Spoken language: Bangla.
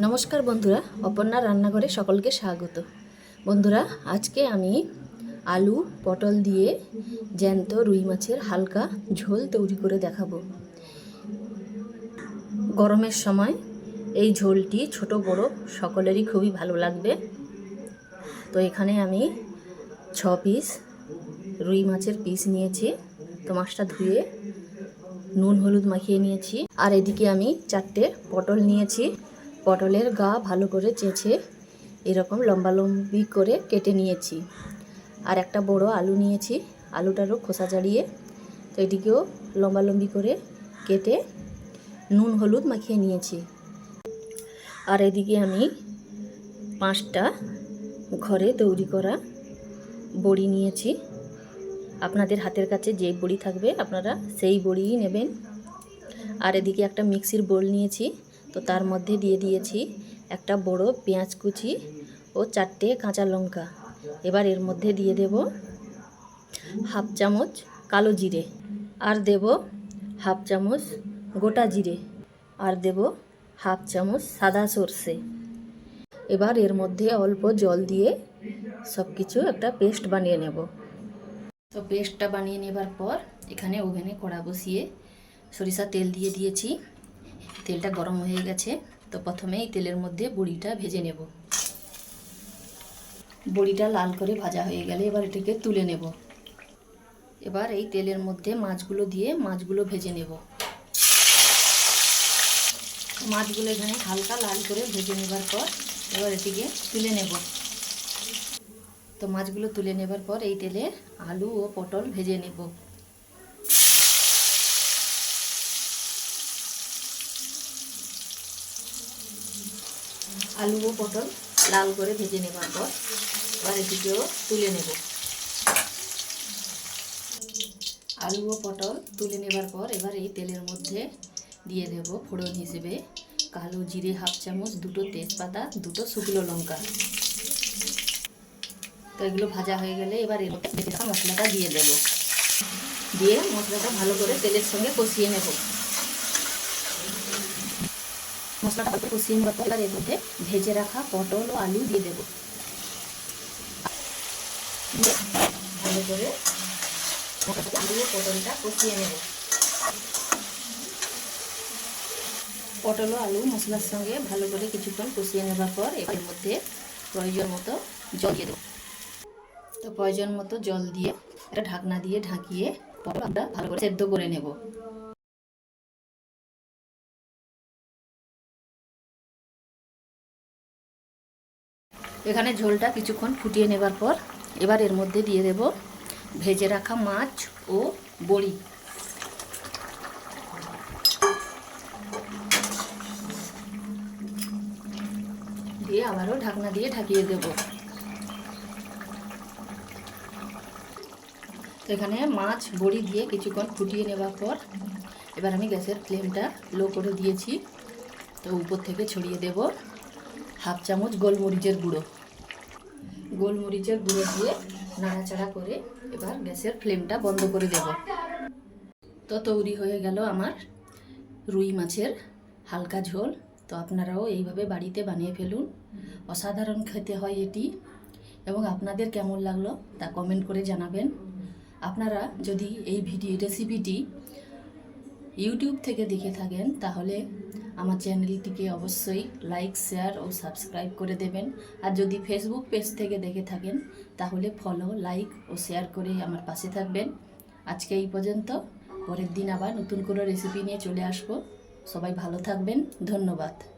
নমস্কার বন্ধুরা অপর্ণা রান্নাঘরে সকলকে স্বাগত। বন্ধুরা, আজকে আমি আলু, পটল দিয়ে জ্যান্ত রুই মাছের হালকা ঝোল তৈরি করে দেখাবো। গরমের সময় এই ঝোলটি ছোট, বড় সকলেরই খুবই ভালো লাগবে। তো এখানে আমি ছ পিস রুই মাছের পিস নিয়েছি। তো মাছটা ধুয়ে নুন, হলুদ মাখিয়ে নিয়েছি। আর এদিকে আমি চারটে পটল নিয়েছি। পটলের গা ভালো করে চেঁচে এরকম লম্বা লম্বি করে কেটে নিয়েছি। আর একটা বড় আলু নিয়েছি, আলুটারও খোসা ছাড়িয়ে তো এটিকেও লম্বা লম্বি করে কেটে নুন, হলুদ মাখিয়ে নিয়েছি। আর এদিকে আমি পাঁচটা ঘরে তৈরি করা বড়ি নিয়েছি। আপনাদের হাতের কাছে যে বড়ি থাকবে, আপনারা সেই বড়িই নেবেন। আর এদিকে একটা মিক্সির বোল নিয়েছি। তো তার মধ্যে দিয়ে দিয়েছি একটা বড় পেঁয়াজ কুচি ও চারটে কাঁচা লঙ্কা। এবার এর মধ্যে দিয়ে দেব হাফ চামচ কালো জিরে আর দেব হাফ চামচ গোটা জিরে আর দেব হাফ চামচ সাদা সর্ষে। এবার এর মধ্যে অল্প জল দিয়ে সব কিছু একটা পেস্ট বানিয়ে নেব। তো পেস্টটা বানিয়ে নেবার পর এখানে ওভেনে কড়া বসিয়ে সরিষা তেল দিয়ে দিয়েছি। তেলটা গরম হয়ে গেছে, তো প্রথমে এই তেলের মধ্যে বড়িটা ভেজে নেব। বড়িটা লাল করে ভাজা হয়ে গেলে এবার এটাকে তুলে নেব। এবার এই তেলের মধ্যে মাছগুলো দিয়ে মাছগুলো ভেজে নেব। মাছগুলো এখানে হালকা লাল করে ভেজে নেবার পর এবার এটিকে তুলে নেব। তো মাছগুলো তুলে নেবার পর এই তেলে আলু ও পটল ভেজে নেব। আলু ও পটল লাল করে ভেজে নেবার পর এবার এটিকেও তুলে নেব। আলু ও পটল তুলে নেবার পর এবার এই তেলের মধ্যে দিয়ে দেব ফোড়ন হিসেবে কালো জিরে হাফ চামচ, দুটো তেজপাতা, দুটো শুকনো লঙ্কা। তো এগুলো ভাজা হয়ে গেলে এবার এর মধ্যে ভেজে রাখা মশলাটা দিয়ে দেব। দিয়ে মশলাটা ভালো করে তেলের সঙ্গে কষিয়ে নেব। মশলাটা ভালো করে কষিয়ে নেবার পর এর মধ্যে ভেজে রাখা পটল ও আলু দিয়ে দেব। ভালো করে আলু ও পটলটা কষিয়ে নেব। পটল ও আলু মশলার সঙ্গে ভালো করে কিছুক্ষণ কষিয়ে নেবার পর এর মধ্যে প্রয়োজন মতো জল দিয়ে দেবো। তো প্রয়োজন মতো জল দিয়ে একটা ঢাকনা দিয়ে ঢাকিয়ে পটল আমরা ভালো করে সেদ্ধ করে নেব। এখানে ঝোলটা কিছুক্ষণ ফুটিয়ে নেবার পর এবার এর মধ্যে দিয়ে দেব ভেজে রাখা মাছ ও বড়ি। দিয়ে আবারও ঢাকনা দিয়ে ঢাকিয়ে দেব। এখানে মাছ, বড়ি দিয়ে কিছুক্ষণ ফুটিয়ে নেবার পর এবার আমি গ্যাসের ফ্লেমটা লো করে দিয়েছি। তো উপর থেকে ছড়িয়ে দেব। হাফ চামচ গোলমরিচের গুঁড়ো। গোলমরিচের গুঁড়ো দিয়ে নাড়াচাড়া করে এবার গ্যাসের ফ্লেমটা বন্ধ করে দেব। তো তৈরি হয়ে গেল আমার রুই মাছের হালকা ঝোল। তো আপনারাও এইভাবে বাড়িতে বানিয়ে ফেলুন। অসাধারণ খেতে হয় এটি। এবং আপনাদের কেমন লাগল তা কমেন্ট করে জানাবেন। আপনারা যদি এই ভিডিও রেসিপিটি ইউটিউব থেকে দেখে থাকেন, তাহলে আমার চ্যানেলটিকে অবশ্যই লাইক, শেয়ার ও সাবস্ক্রাইব করে দেবেন। আর যদি ফেসবুক পেজ থেকে দেখে থাকেন, তাহলে ফলো লাইক ও শেয়ার করে আমার পাশে থাকবেন। আজকে এই পর্যন্ত। পরের দিন আবার নতুন কোনো রেসিপি নিয়ে চলে আসব। সবাই ভালো থাকবেন। ধন্যবাদ।